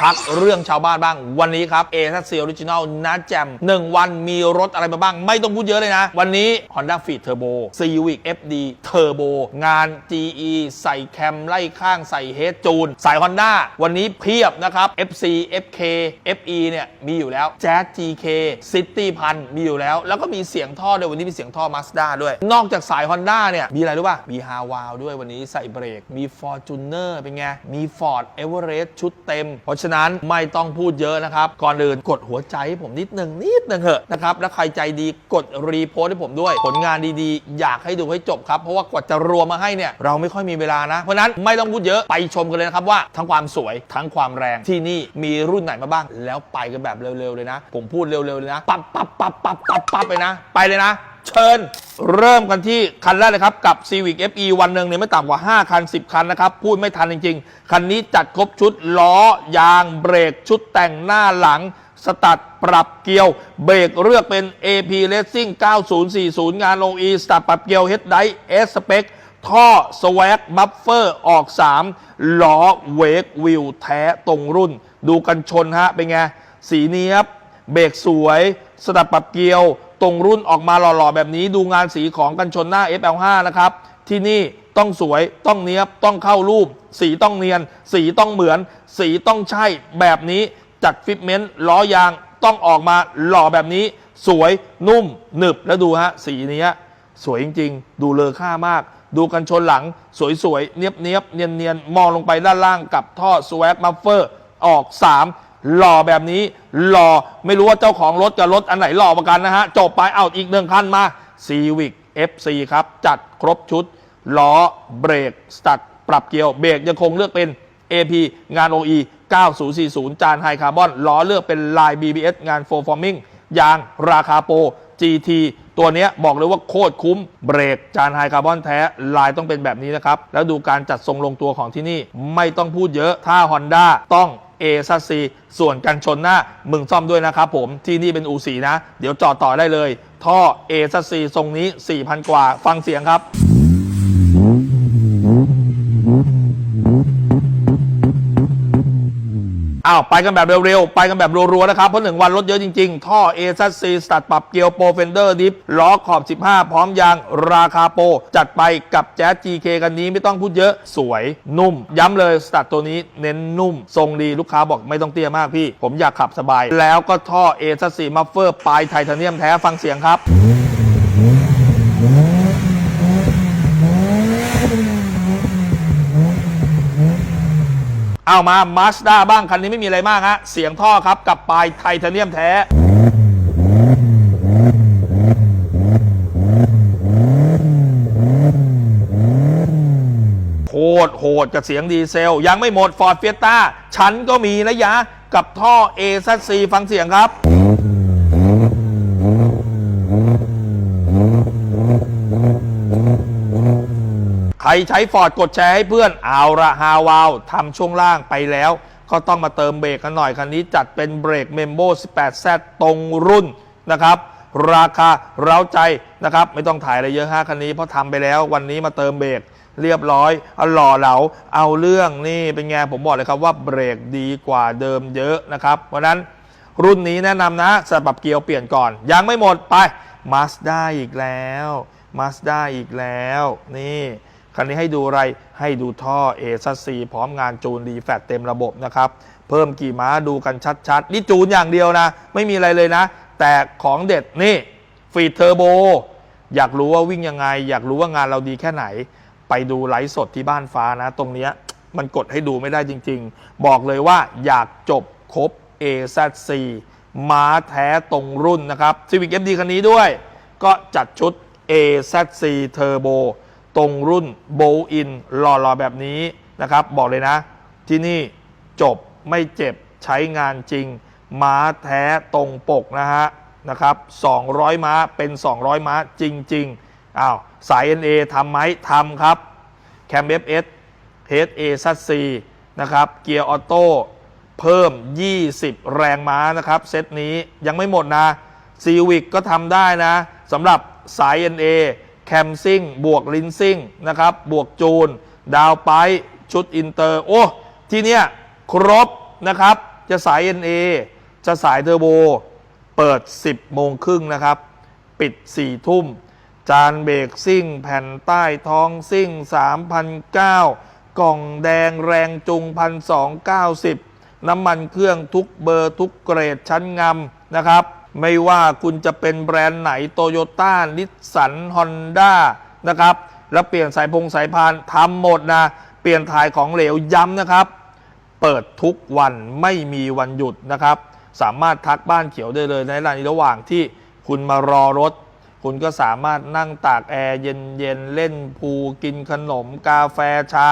พักเรื่องชาวบ้านบ้าง วันนี้ครับ a อ c ออริจิน l ลนะแจม1 วันมีรถอะไรมาบ้าง ไม่ต้องพูดเยอะเลยนะ วันนี้ Honda Fit Turbo Civic FD Turbo งาน GE ใส่แคมไล่ข้างใส่เฮดจูน สาย Honda วันนี้เพียบนะครับ FC FK FE เนี่ยมีอยู่แล้ว Jazz GK City พันมีอยู่แล้ว แล้วก็มีเสียงท่อด้วยวันนี้มีเสียงท่อ Mazda ด้วย นอกจากสาย Honda เนี่ยมีอะไรรู้ป่ะมี h a w a ด้วยวันนี้ใส่เบรกมี Fortuner เป็นไงมี Ford Everest ชุดเต็มเพราะฉะนั้นไม่ต้องพูดเยอะนะครับ ก่อนอื่นกดหัวใจให้ผมนิดหนึ่งนิดหนึ่งเถอะนะครับ แล้วใครใจดีกดรีโพสต์ให้ผมด้วย ผลงานดีๆ อยากให้ดูให้จบครับ เพราะว่ากว่าจะรวมมาให้เนี่ยเราไม่ค่อยมีเวลานะ เพราะนั้นไม่ต้องพูดเยอะไปชมกันเลยนะครับว่าทั้งความสวยทั้งความแรงที่นี่มีรุ่นไหนมาบ้าง แล้วไปกันแบบเร็วๆเลยนะ ผมพูดเร็วๆเลยนะ ปั๊บปั๊บปั๊บปั๊บปั๊บปั๊บไปนะ ไปเลยนะ เชิญเริ่มกันที่คันแรกเลยครับ กับ Civic FE วันหนึ่งเนี่ยไม่ต่ำกว่า 5 คัน 10 คันนะครับ พูดไม่ทันจริง ๆ คันนี้จัดครบชุดล้อ ยาง เบรก ชุดแต่งหน้าหลัง สตัดปรับเกียว เบรกเลือกเป็น AP Racing 9040 งานลง E สตัดปรับเกียว Head d i เอสเปคท่อสว a กบัฟเฟอร์ออก 3ล้อเวกวิวแท้ตรงรุ่น ดูกันชนฮะเป็นไง สีเนี้ยบ เบรกสวย สตับปรับเกลียว ตรงรุ่นออกมาหล่อๆ แบบนี้ดูงานสีของกันชนหน้า FL5 นะครับ ที่นี่ต้องสวยต้องเนี้ยบต้องเข้ารูป สีต้องเนียน สีต้องเหมือน สีต้องใช่แบบนี้จัดฟิตเมนต์ล้อยางต้องออกมาหล่อแบบนี้ สวยนุ่มหนึบแล้วดูฮะสีเนี้ยสวยจริง ๆ ดูเลอค่ามาก ดูกันชนหลัง สวยๆเนียบๆเนียนๆมองลงไปด้านล่างกับท่อสว a กมัฟเฟอร์ออก 3 หล่อแบบนี้ หล่อไม่รู้ว่าเจ้าของรถกับรถอันไหนหล่อกว่ากันนะฮะ จบไปเอาอีกหนึ่งคันมา Civic FC ครับ จัดครบชุดล้อเบรกสตัดปรับเกียวเบรกยังคงเลือกเป็น AP งาน OE 9040 จานไฮคาร์บอนล้อเลือกเป็นลาย BBS งาน4 Forming ยางราคาโปร GT ตัวนี้บอกเลยว่าโคตรคุ้มเบรกจานไฮคาร์บอนแท้ ลายต้องเป็นแบบนี้นะครับ แล้วดูการจัดทรงลงตัวของที่นี่ไม่ต้องพูดเยอะถ้า Honda ต้อง A ซัสซีส่วนกันชนหน้ามึงซ่อมด้วยนะครับผมที่นี่เป็นอูสีนะ เดี๋ยวจอดต่อได้เลย ท่อ A ซัสซีทรงนี้ 4,000 กว่าฟังเสียงครับ อ้าวไปกันแบบเร็วๆ ไปกันแบบรัวๆ นะครับ เพราะหนึ่งวันรถเยอะจริง ๆ ท่อ a อ c สซีสตัดปรับเกียวโปรเฟนเดอร์ดิฟล้อขอบ 15 พร้อมยางราคาโปรจัดไปกับแจ๊ส GK กันนี้ไม่ต้องพูดเยอะสวยนุ่ม ย้ำเลยสตัดตัวนี้เน้นนุ่ม ทรงดีลูกค้าบอกไม่ต้องเตี้ยมากพี่ ผมอยากขับสบาย แล้วก็ท่อ a อ c มัฟเฟอร์ปลายไทเทเนียมแท้ฟังเสียงครับ เอามามาสด้าบ้างคันนี้ไม่มีอะไรมากฮะ เสียงท่อครับกับปลายไทเทเนียมแท้ โหดโหดกับเสียงดีเซล ยังไม่หมดฟอร์ดเฟียต้าฉันก็มีนะยะ กับท่อ a อซฟังเสียงครับ ใครใช้ฟอร์ดกดแชร์ให้เพื่อนเอาละฮาวาวทำช่วงล่างไปแล้ว ก็ต้องมาเติมเบรกกันหน่อยคันนี้จัดเป็นเบรกเมมโบ 18Z ตรงรุ่นนะครับ ราคาเร้าใจนะครับ ไม่ต้องถ่ายอะไรเยอะฮะคันนี้เพราะทำไปแล้ววันนี้มาเติมเบรกเรียบร้อยอหล่อเหลาเอาเรื่องนี่เป็นไงผมบอกเลยครับว่าเบรกดีกว่าเดิมเยอะนะครับ เพราะนั้นรุ่นนี้แนะนำนะสำหรับเกียร์เปลี่ยนก่อน ยังไม่หมดไป Mazda อีกแล้ว Mazda อีกแล้วนี่ คันนี้ให้ดูอะไรให้ดูท่อ a ซัซีพร้อมงานจูนรีแฟตเต็มระบบนะครับ เพิ่มกี่ม้าดูกันชัดๆ นี่จูนอย่างเดียวนะ ไม่มีอะไรเลยนะ แต่ของเด็ดนี่ฟีดเทอร์โบอยากรู้ว่าวิ่งยังไง อยากรู้ว่างานเราดีแค่ไหน ไปดูไลฟ์สดที่บ้านฟ้านะ ตรงเนี้ยมันกดให้ดูไม่ได้จริง ๆ บอกเลยว่าอยากจบครบ AZC ม้าแท้ตรงรุ่นนะครับ Civic FD คันนี้ด้วย ก็จัดชุด AZC Turbo ตรงรุ่นโบอินหล่อๆแบบนี้นะครับ บอกเลยนะ ที่นี่จบไม่เจ็บใช้งานจริง ม้าแท้ตรงปกนะฮะนะครับ 200 ม้าเป็น 200 ม้าจริงๆอ้าวสาย NA ทำไหมทำครับแคม FS HA ซัสซีนะครับ เกียร์ออโต้เพิ่ม 20 แรงม้านะครับ เซตนี้ยังไม่หมดนะซีวิกก็ทำได้นะสำหรับสาย NA แคมซิ่งบวกลินซิ่งนะครับบวกจูน ดาวไปชุดอินเตอร์ โอ้ ที่เนี้ยครบนะครับ จะสาย NA จะสายเทอร์โบ เปิด 10 โมงครึ่งนะครับ ปิด 4 ทุ่ม จานเบรกซิ่ง แผ่นใต้ท้องซิ่ง 3,009 กล่องแดงแรงจุง 1,290 น้ำมันเครื่องทุกเบอร์ทุกเกรดชั้นงำนะครับ ไม่ว่าคุณจะเป็นแบรนด์ไหนโตโยต้านิสสันฮอนด้านะครับ แล้วเปลี่ยนสายพงสายพานทำหมดนะ เปลี่ยนถ่ายของเหลวย้ำนะครับ เปิดทุกวันไม่มีวันหยุดนะครับ สามารถทักบ้านเขียวได้เลยในระหว่างที่คุณมารอรถ คุณก็สามารถนั่งตากแอร์เย็นๆ เล่นพูกินขนม กาแฟชา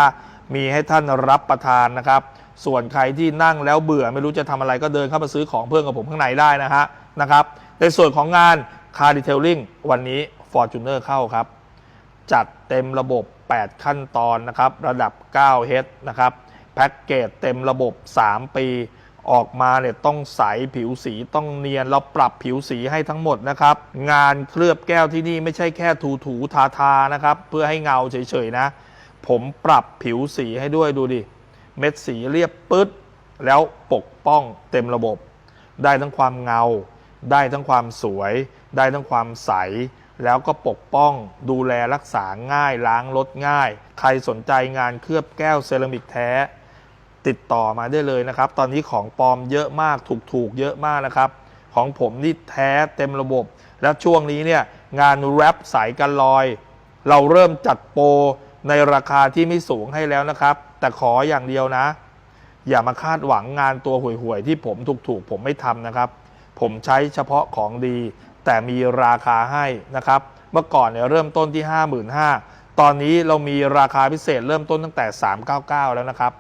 มีให้ท่านรับประทานนะครับ ส่วนใครที่นั่งแล้วเบื่อไม่รู้จะทำอะไรก็เดินเข้ามาซื้อของเพิ่มกับผมข้างในได้นะฮะ นะครับ ในส่วนของงาน Car Detailing วันนี้ Fortuner เข้าครับ จัดเต็มระบบ 8 ขั้นตอนนะครับ ระดับ 9 h นะครับ แพ็กเกจเต็มระบบ 3 ปี ออกมาเนี่ยต้องใสผิวสีต้องเนียนเราปรับผิวสีให้ทั้งหมดนะครับ งานเคลือบแก้วที่นี่ไม่ใช่แค่ถูถูทาทาๆนะครับ เพื่อให้เงาเฉยๆนะ ผมปรับผิวสีให้ด้วยดูดิ เม็ดสีเรียบปึ๊ดแล้วปกป้องเต็มระบบ ได้ทั้งความเงา ได้ทั้งความสวย ได้ทั้งความใส แล้วก็ปกป้อง ดูแลรักษาง่ายล้างรถง่าย ใครสนใจงานเคลือบแก้วเซรามิกแท้ ติดต่อมาได้เลยนะครับ ตอนนี้ของปลอมเยอะมากถูกๆเยอะมากนะครับ ของผมนี่แท้เต็มระบบ แล้วช่วงนี้เนี่ยงานแรปสายกันลอย เราเริ่มจัดโปรในราคาที่ไม่สูงให้แล้วนะครับ แต่ขออย่างเดียวนะ อย่ามาคาดหวังงานตัวห่วยๆที่ผมถูกๆผมไม่ทำนะครับ ผมใช้เฉพาะของดี แต่มีราคาให้นะครับ เมื่อก่อนเนี่ยเริ่มต้นที่ 55,000 ตอนนี้เรามีราคาพิเศษเริ่มต้นตั้งแต่ 399 แล้วนะครับ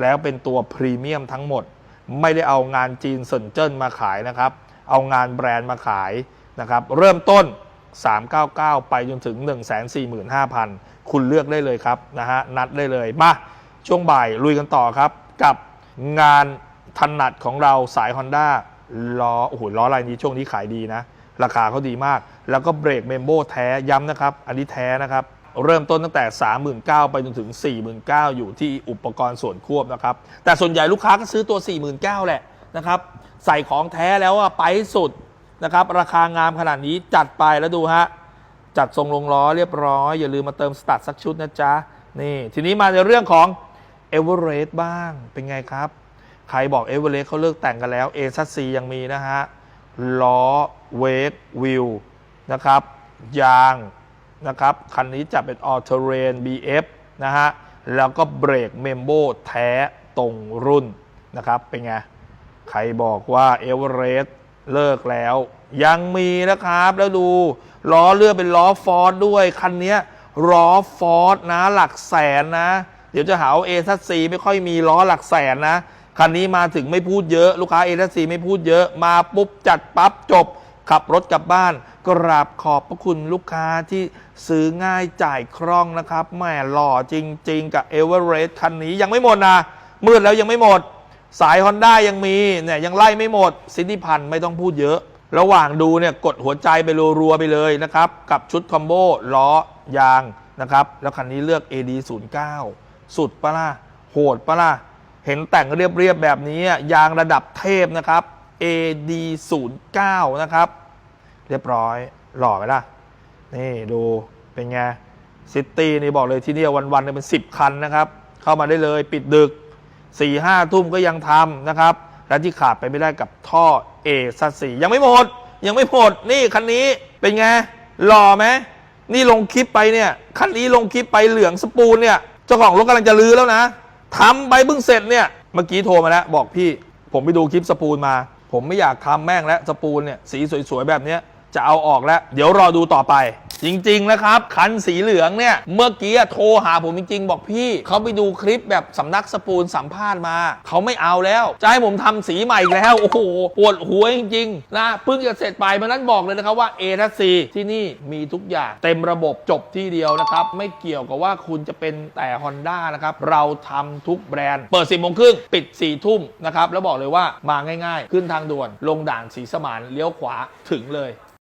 แล้วเป็นตัวพรีเมียมทั้งหมด ไม่ได้เอางานจีนเซินเจิ้นมาขายนะครับ เอางานแบรนด์มาขายนะครับ เริ่มต้น 399 ไปจนถึง 145,000 คุณเลือกได้เลยครับนะฮะ นัดได้เลย มา ช่วงบ่ายลุยกันต่อครับ กับงานถนัดของเราสาย Honda ล้อโอ้โหล้อลายนี้ช่วงนี้ขายดีนะ ราคาเขาดีมาก แล้วก็เบรกเมมโบแท้ย้ำนะครับ อันนี้แท้นะครับ เริ่มต้นตั้งแต่ 39,000 ไปจนถึง 49,000 อยู่ที่อุปกรณ์ส่วนควบนะครับ แต่ส่วนใหญ่ลูกค้าก็ซื้อตัว 49,000 แหละนะครับ ใส่ของแท้แล้วอะไปสุดนะครับ ราคางามขนาดนี้จัดไปแล้วดูฮะจัดทรงลงล้อเรียบร้อย อย่าลืมมาเติมสตัดสักชุดนะจ๊ะนี่ทีนี้มาในเรื่องของเอเวอเรสต์บ้างเป็นไงครับ ใครบอกเอเวอเรสต์เขาเลิกแต่งกันแล้วเอซัสซียังมีนะฮะล้อเวกวิวนะครับ ยางนะครับ คันนี้จะเป็น All Terrain BF นะฮะ แล้วก็เบรกเมมโบแท้ตรงรุ่นนะครับ เป็นไง ใครบอกว่าเอเวอเรสต์เลิกแล้ว ยังมีนะครับ แล้วดู ล้อเลือนเป็นล้อฟอร์ดด้วย คันนี้ล้อฟอร์ดนะ หลักแสนนะ เดี๋ยวจะหาเอทัซีไม่ค่อยมีล้อหลักแสนนะ คันนี้มาถึงไม่พูดเยอะ ลูกค้าเอทซีไม่พูดเยอะมาปุ๊บจัดปั๊บจบ ขับรถกลับบ้าน กราบขอบพระคุณลูกค้าที่ซื้อง่ายจ่ายคล่องนะครับแหมหล่อจริง ๆ กับเอเวอเรสต์คันนี้ยังไม่หมดนะ มืดแล้วยังไม่หมด สาย Honda ยังมีเนี่ยยังไล่ไม่หมดซินดี้พันไม่ต้องพูดเยอะ ระหว่างดูเนี่ยกดหัวใจไปรัวๆไปเลยนะครับ กับชุดคอมโบล้อยางนะครับแล้วคันนี้เลือก AD 0 9 สุดปะล่ะโหดปะล่ะ เห็นแต่งเรียบๆแบบนี้ยางระดับเทพนะครับ AD 0 9นะครับ เรียบร้อย หล่อไหมล่ะ นี่ดูเป็นไงซิตี้นี่บอกเลยที่นี่วันๆเนี่ยเป็น 10 คันนะครับ เข้ามาได้เลยปิดดึก4ี่ห้าทุ่มก็ยังทำนะครับ และที่ขาดไปไม่ได้กับท่อเอซัสสียังไม่หมด ยังไม่หมด นี่คันนี้เป็นไง หล่อไหมนี่ลงคลิปไปเนี่ย คันนี้ลงคลิปไปเหลืองสปูนเนี่ย เจ้าของรถกำลังจะลื้อแล้วนะ ทำไปเพิ่งเสร็จเนี่ย เมื่อกี้โทรมาแล้วบอกพี่ ผมไปดูคลิปสปูนมา ผมไม่อยากทำแม่งแล้วสปูนเนี่ยสีสวยๆแบบเนี้ยจะเอาออกแล้ว เดี๋ยวรอดูต่อไป จริงๆนะครับ คันสีเหลืองเนี่ย เมื่อกี้โทรหาผมจริงๆ บอกพี่ เขาไปดูคลิปแบบสำนักสปูนสัมภาษณ์มา เขาไม่เอาแล้วจะให้ผมทำสีใหม่อีกแล้ว โอ้โหปวดหัวจริงๆนะเพิ่งจะเสร็จไปเพราะนั้นบอกเลยนะครับว่า A ทัซีที่นี่มีทุกอย่างเต็มระบบจบที่เดียวนะครับ ไม่เกี่ยวกับว่าคุณจะเป็นแต่ Honda นะครับเราทำทุกแบรนด์เปิด 10โมงครึ่งปิด 4 ทุ่มนะครับแล้วบอกเลยว่ามาง่าย ๆ ขึ้นทางด่วนลงด่านสีสมานเลี้ยวขวาถึงเลย